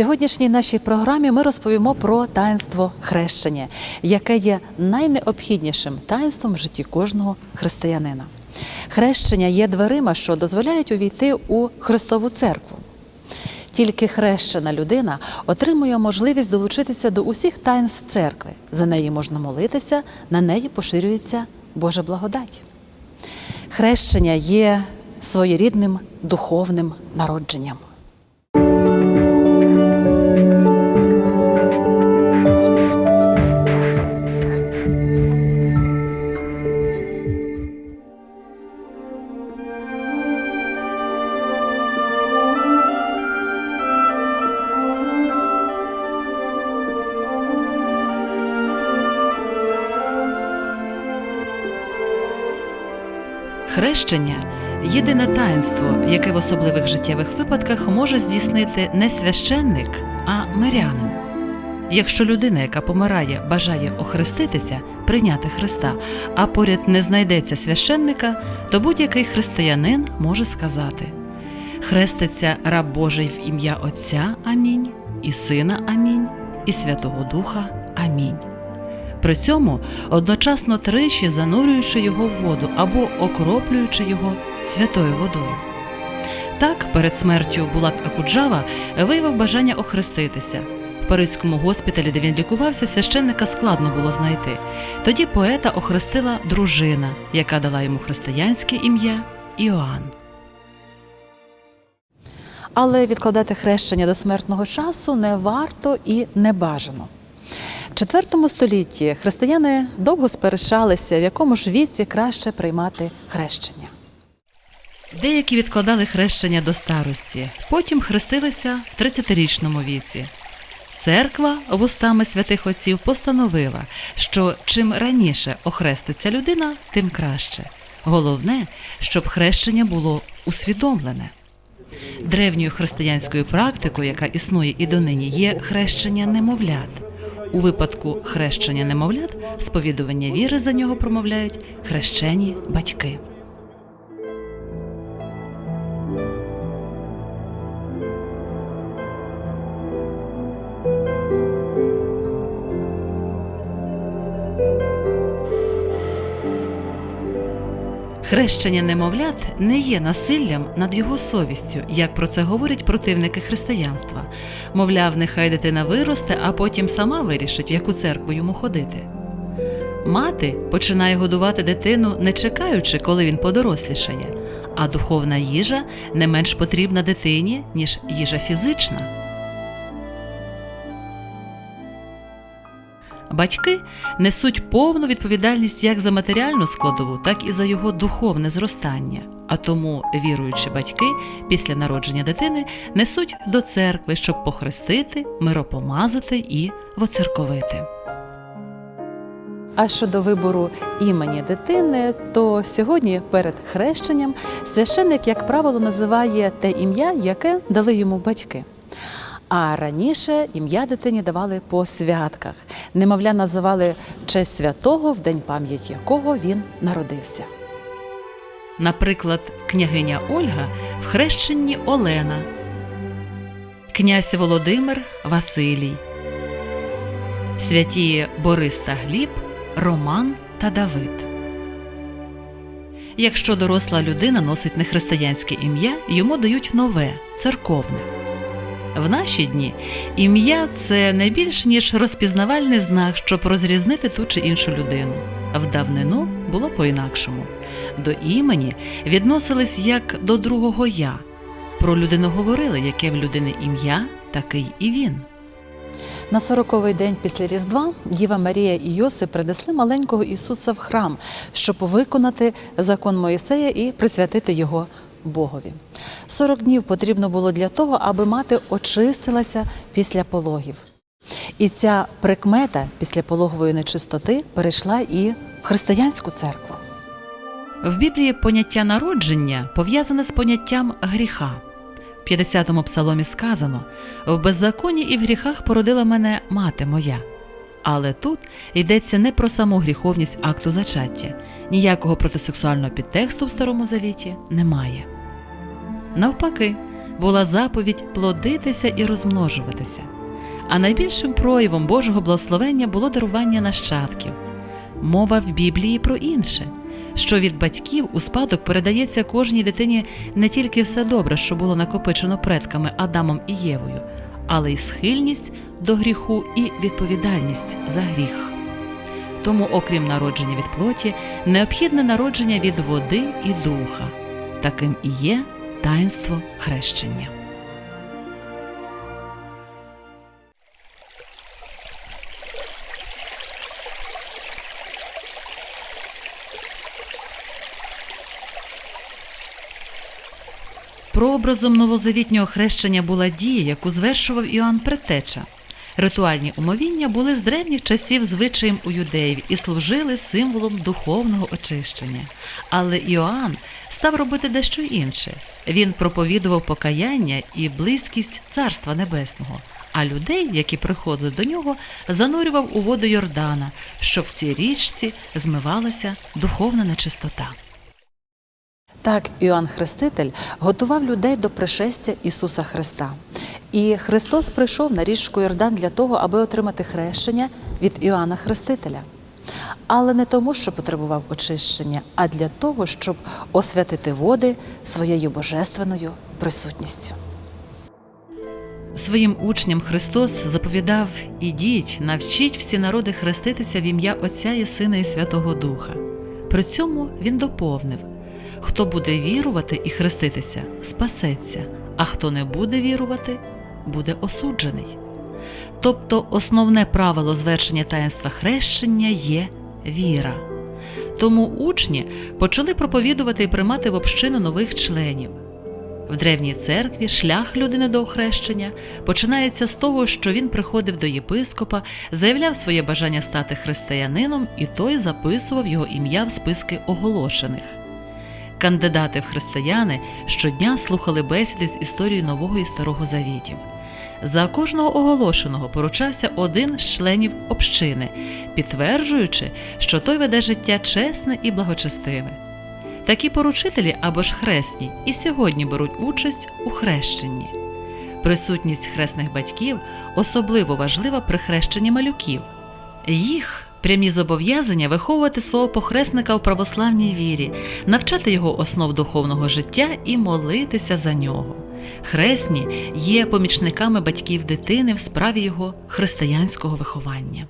Сьогоднішній нашій програмі ми розповімо про таїнство хрещення, яке є найнеобхіднішим таїнством в житті кожного християнина. Хрещення є дверима, що дозволяють увійти у Христову церкву. Тільки хрещена людина отримує можливість долучитися до усіх таїнств церкви. За неї можна молитися, на неї поширюється Божа благодать. Хрещення є своєрідним духовним народженням. Хрещення єдине таїнство, яке в особливих життєвих випадках може здійснити не священник, а мирянин. Якщо людина, яка помирає, бажає охреститися, прийняти Христа, а поряд не знайдеться священника, то будь-який християнин може сказати: Хреститься раб Божий в ім'я Отця Амінь, і Сина Амінь, і Святого Духа Амінь. При цьому одночасно тричі занурюючи його в воду або окроплюючи його святою водою. Так, перед смертю Булат Акуджава виявив бажання охреститися. В Паризькому госпіталі, де він лікувався, священника складно було знайти. Тоді поета охрестила дружина, яка дала йому християнське ім'я Іоанн. Але відкладати хрещення до смертного часу не варто і не бажано. В IV столітті християни довго сперечалися, в якому ж віці краще приймати хрещення. Деякі відкладали хрещення до старості, потім хрестилися в 30-річному віці. Церква вустами святих отців постановила, що чим раніше охреститься людина, тим краще. Головне, щоб хрещення було усвідомлене. Древньою християнською практикою, яка існує і донині, є хрещення немовлят. У випадку хрещення немовлят сповідування віри за нього промовляють хрещені батьки. Хрещення немовлят не є насиллям над його совістю, як про це говорять противники християнства. Мовляв, нехай дитина виросте, а потім сама вирішить, в яку церкву йому ходити. Мати починає годувати дитину, не чекаючи, коли він подорослішає, а духовна їжа не менш потрібна дитині, ніж їжа фізична. Батьки несуть повну відповідальність як за матеріальну складову, так і за його духовне зростання. А тому віруючі батьки після народження дитини несуть до церкви, щоб похрестити, миропомазати і воцерковити. А щодо вибору імені дитини, то сьогодні перед хрещенням священник, як правило, називає те ім'я, яке дали йому батьки. А раніше ім'я дитині давали по святках. Немовля називали честь святого, в день пам'яті якого він народився. Наприклад, княгиня Ольга в хрещенні Олена, князь Володимир Василій, святі Борис та Гліб, Роман та Давид. Якщо доросла людина носить нехристиянське ім'я, йому дають нове церковне. В наші дні ім'я це не більш ніж розпізнавальний знак, щоб розрізнити ту чи іншу людину. В давнину було по-інакшому. До імені відносились як до другого я. Про людину говорили, яке в людини ім'я, такий і він. На сороковий день після Різдва Діва Марія і Йосип принесли маленького Ісуса в храм, щоб виконати закон Моїсея і присвятити його Богові. Сорок днів потрібно було для того, аби мати очистилася після пологів. І ця прикмета після пологової нечистоти перейшла і в християнську церкву. В Біблії поняття народження пов'язане з поняттям гріха. В 50-му псаломі сказано: в беззаконні і в гріхах породила мене мати моя. Але тут йдеться не про саму гріховність акту зачаття, ніякого протисексуального підтексту в Старому Завіті немає. Навпаки, була заповідь плодитися і розмножуватися. А найбільшим проявом Божого благословення було дарування нащадків. Мова в Біблії про інше, що від батьків у спадок передається кожній дитині не тільки все добре, що було накопичено предками Адамом і Євою, але й схильність до гріху і відповідальність за гріх. Тому, окрім народження від плоті, необхідне народження від води і духа. Таким і є таїнство хрещення. Прообразом новозавітнього хрещення була дія, яку звершував Іоанн Предтеча. Ритуальні умовіння були з древніх часів звичаєм у юдеїв і служили символом духовного очищення. Але Іоанн став робити дещо інше. Він проповідував покаяння і близькість Царства Небесного, а людей, які приходили до нього, занурював у воду Йордана, щоб в цій річці змивалася духовна нечистота. Так Іоанн Хреститель готував людей до пришестя Ісуса Христа. І Христос прийшов на річку Йордан для того, аби отримати хрещення від Іоанна Хрестителя. Але не тому, що потребував очищення, а для того, щоб освятити води своєю божественною присутністю. Своїм учням Христос заповідав: ідіть, навчіть всі народи хреститися в ім'я Отця і Сина і Святого Духа. При цьому він доповнив: хто буде вірувати і хреститися, спасеться, а хто не буде вірувати, буде осуджений. Тобто основне правило звершення таїнства хрещення є віра. Тому учні почали проповідувати і приймати в общину нових членів. В древній церкві шлях людини до охрещення починається з того, що він приходив до єпископа, заявляв своє бажання стати християнином, і той записував його ім'я в списки оголошених. Кандидати в християни щодня слухали бесіди з історією Нового і Старого Завітів. За кожного оголошеного поручався один з членів общини, підтверджуючи, що той веде життя чесне і благочестиве. Такі поручителі або ж хресні і сьогодні беруть участь у хрещенні. Присутність хресних батьків особливо важлива при хрещенні малюків. Їх прямі зобов'язання виховувати свого похресника в православній вірі, навчати його основ духовного життя і молитися за нього. Хресні є помічниками батьків дитини в справі його християнського виховання.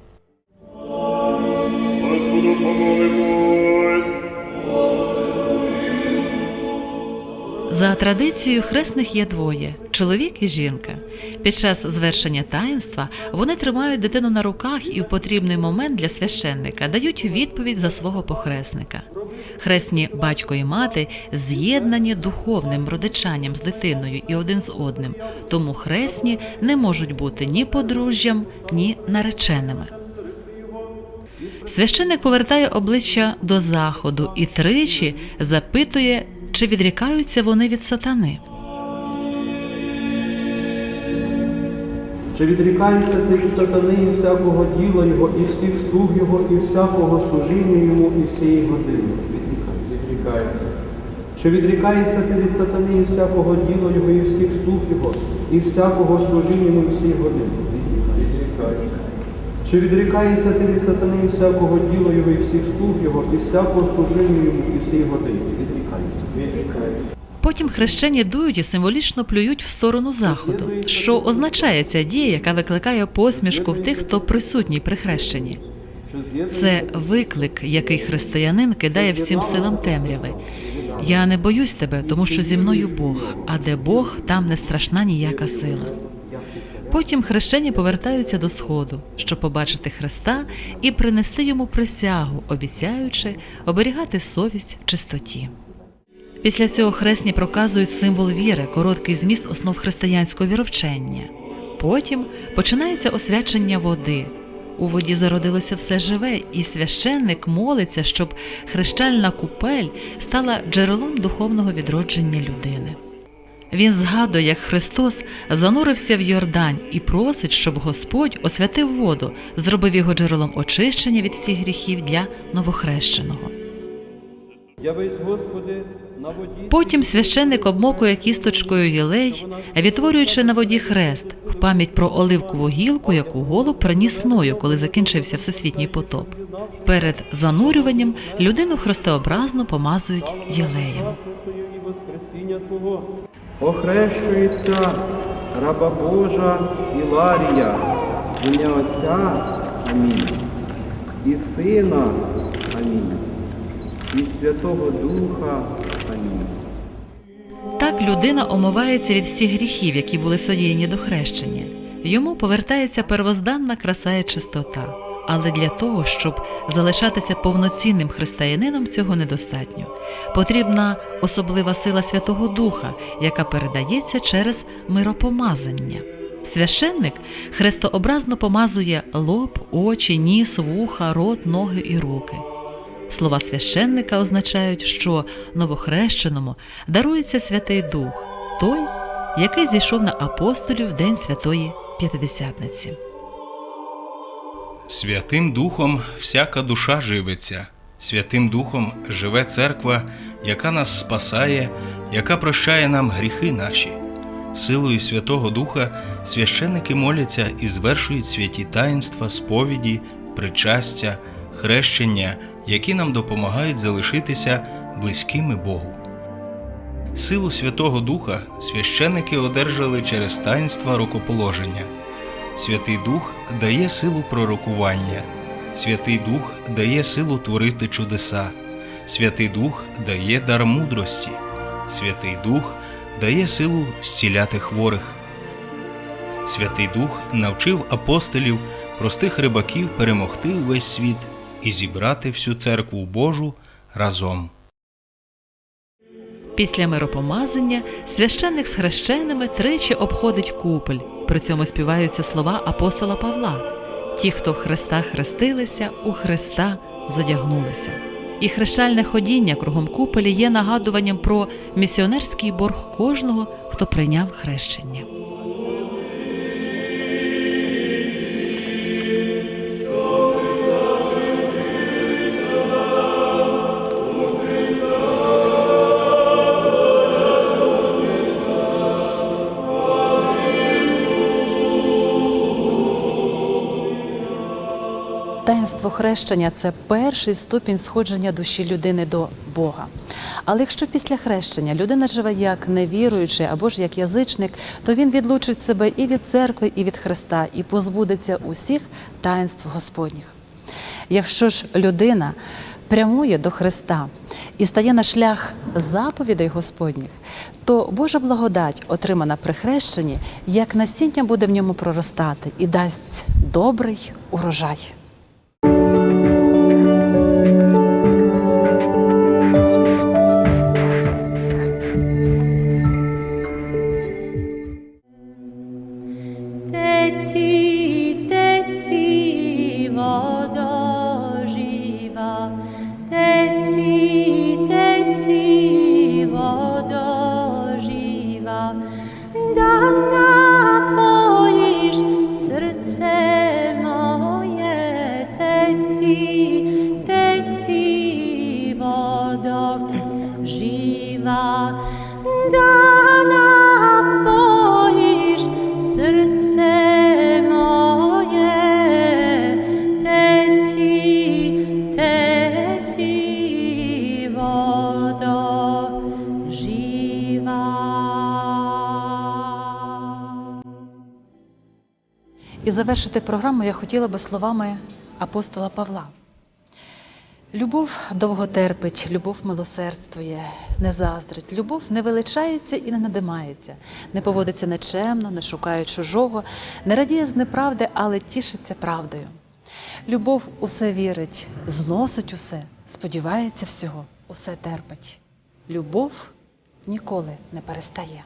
За традицією хресних є двоє чоловік і жінка. Під час звершення таїнства вони тримають дитину на руках і в потрібний момент для священника дають відповідь за свого похресника. Хресні батько і мати з'єднані духовним родичанням з дитиною і один з одним, тому хресні не можуть бути ні подружжям, ні нареченими. Священник повертає обличчя до заходу і тричі запитує, чи відрікаються вони від сатани. Чи відрікаєшся ти від сатани і всякого діла його, і всіх слуг його, і всякого служіння йому, і всієї години? Відрікаєшся. Чи відрікаєшся ти від сатани і всякого діла його, і всіх слуг його, і всякого служіння йому, і всієї години? Чи відрікаєшся ти від сатани і всякого діла його, і всіх слуг його, і всякого служіння йому, і всієї години? Відрікайся. Відрікайся. Потім хрещені дують і символічно плюють в сторону заходу, що означає ця дія, яка викликає посмішку в тих, хто присутній при хрещенні. Це виклик, який християнин кидає всім силам темряви. Я не боюсь тебе, тому що зі мною Бог, а де Бог, там не страшна ніяка сила. Потім хрещені повертаються до сходу, щоб побачити Христа і принести йому присягу, обіцяючи оберігати совість в чистоті. Після цього хресні проказують символ віри, короткий зміст основ християнського віровчення. Потім починається освячення води. У воді зародилося все живе, і священник молиться, щоб хрещальна купель стала джерелом духовного відродження людини. Він згадує, як Христос занурився в Йордань і просить, щоб Господь освятив воду, зробив його джерелом очищення від всіх гріхів для новохрещеного. Явись, Господи, Потім священник обмокує кісточкою єлей, відтворюючи на воді хрест в пам'ять про оливкову гілку, яку голуб приніс ною, коли закінчився всесвітній потоп. Перед занурюванням людину хрестообразно помазують єлеєм. Охрещується раба Божа Іларія, в ім'я Отця Амінь, і Сина Амінь, і Святого Духа Амінь. Так людина омивається від всіх гріхів, які були содіяні до хрещення. Йому повертається первозданна краса і чистота. Але для того, щоб залишатися повноцінним християнином, цього недостатньо. Потрібна особлива сила Святого Духа, яка передається через миропомазання. Священник хрестообразно помазує лоб, очі, ніс, вуха, рот, ноги і руки. Слова священника означають, що новохрещеному дарується Святий Дух, той, який зійшов на апостолів в день Святої П'ятидесятниці. Святим Духом всяка душа живиться, Святим Духом живе церква, яка нас спасає, яка прощає нам гріхи наші. Силою Святого Духа священники моляться і звершують святі таїнства, сповіді, причастя, хрещення, які нам допомагають залишитися близькими Богу. Силу Святого Духа священники одержали через таїнства рукоположення. Святий Дух дає силу пророкування, Святий Дух дає силу творити чудеса, Святий Дух дає дар мудрості, Святий Дух дає силу зціляти хворих. Святий Дух навчив апостолів, простих рибаків перемогти увесь світ і зібрати всю церкву Божу разом. Після миропомазання священник з хрещеними тричі обходить купель. При цьому співаються слова апостола Павла: ті, хто в Христа хрестилися, у Христа зодягнулися. І хрещальне ходіння кругом купелі є нагадуванням про місіонерський борг кожного, хто прийняв хрещення. Таїнство хрещення це перший ступінь сходження душі людини до Бога. Але якщо після хрещення людина живе як невіруючий або ж як язичник, то він відлучить себе і від церкви, і від Христа, і позбудеться усіх таїнств Господніх. Якщо ж людина прямує до Христа і стає на шлях заповідей Господніх, то Божа благодать, отримана при хрещенні, як насіння буде в ньому проростати і дасть добрий урожай. І завершити програму я хотіла би словами апостола Павла. Любов довго терпить, любов милосердствує, не заздрить, любов не величається і не надимається, не поводиться нечемно, не шукає чужого, не радіє з неправди, але тішиться правдою. Любов усе вірить, зносить усе, сподівається всього, усе терпить. Любов ніколи не перестає.